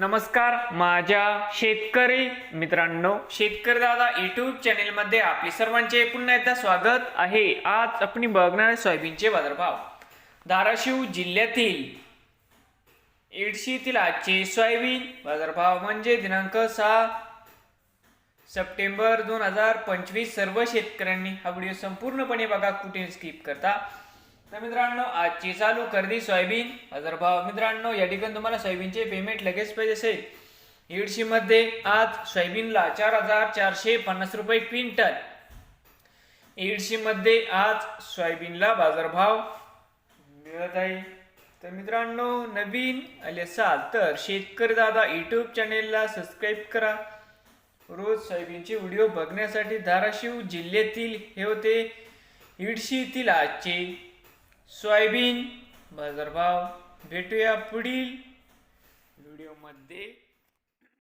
नमस्कार माझ्या शेतकरी मित्रांनो शेतकरी दादा युट्यूब चॅनेलमध्ये आपले सर्वांचे पुन्हा एकदा स्वागत आहे. आज आपण बघणार सोयाबीनचे बाजारभाव. धाराशिव जिल्ह्यातील येडशीतील आजचे सोयाबीन बाजारभाव म्हणजे दिनांक सहा सप्टेंबर दोन हजार पंचवीस. सर्व शेतकऱ्यांनी हा व्हिडिओ संपूर्णपणे बघा कुठे स्किप करता. तर मित्रांनो आजची चालू खरेदी सोयाबीन बाजारभाव मित्रांनो या ठिकाणी तुम्हाला सोयाबीनचे पेमेंट लगेच पाहिजे असेल. इडशीमध्ये आज सोयाबीनला चार हजार चारशे पन्नास रुपये क्विंटल. इडशीमध्ये आज सोयाबीनला बाजारभाव मिळत आहे. तर मित्रांनो नवीन आले असाल तर शेतकरी दादा यूट्यूब चॅनेलला सबस्क्राईब करा. रोज सोयाबीनचे व्हिडिओ बघण्यासाठी धाराशिव जिल्ह्यातील हे होते इडशी आजचे सोयाबीन बाजारभाव भेटूया पुढील व्हिडिओमध्ये.